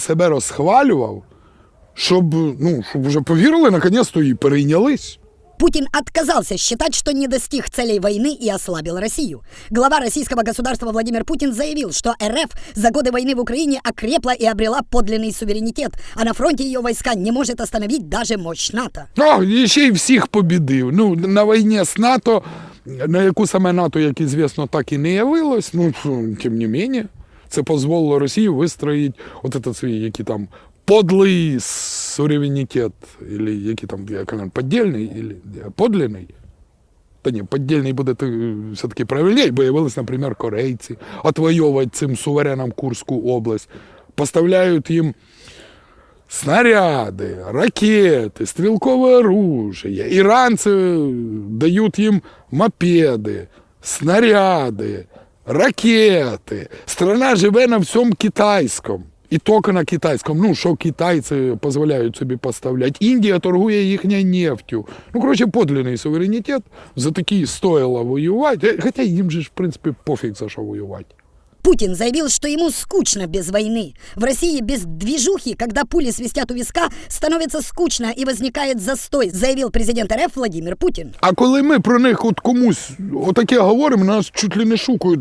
себе розхвалював, щоб, ну, щоб вже повірили наконець-то і перейнялись. Путин отказался считать, что не достиг целей войны и ослабил Россию. Глава российского государства Владимир Путин заявил, что РФ за годы войны в Украине окрепла и обрела подлинный суверенитет, а на фронте ее войска не может остановить даже мощь НАТО. А, і ще й всіх побідив. Ну, на війні з НАТО, на яку саме НАТО, як известно, так і не явилось, ну, тим не менее, це дозволило Росії вистроїть от этот свій, який там подлий суверенітет, или який там, як поддельний, или подлинний. Та ні, поддельний буде все-таки правильней, бо наприклад, корейці, отвоювати цим суверенам Курську область, поставляють їм снаряди, ракети, стрілкове оружие. Іранці дають їм мопеди, снаряди, ракети. Страна живе на всьому китайському. І тільки на китайському. Ну, що китайці дозволяють собі поставляти. Індія торгує їхньою нефтю. Ну, коротше, подлинний суверенітет. За такий стоїло воювати. Хоча їм же в принципі, пофіг за що воювати. Путин заявил, что ему скучно без войны. В России без движухи, когда пули свистят у виска, становится скучно и возникает застой, заявил президент РФ Владимир Путин. А коли ми про них от комусь отаке говоримо, нас чуть ли не шукають.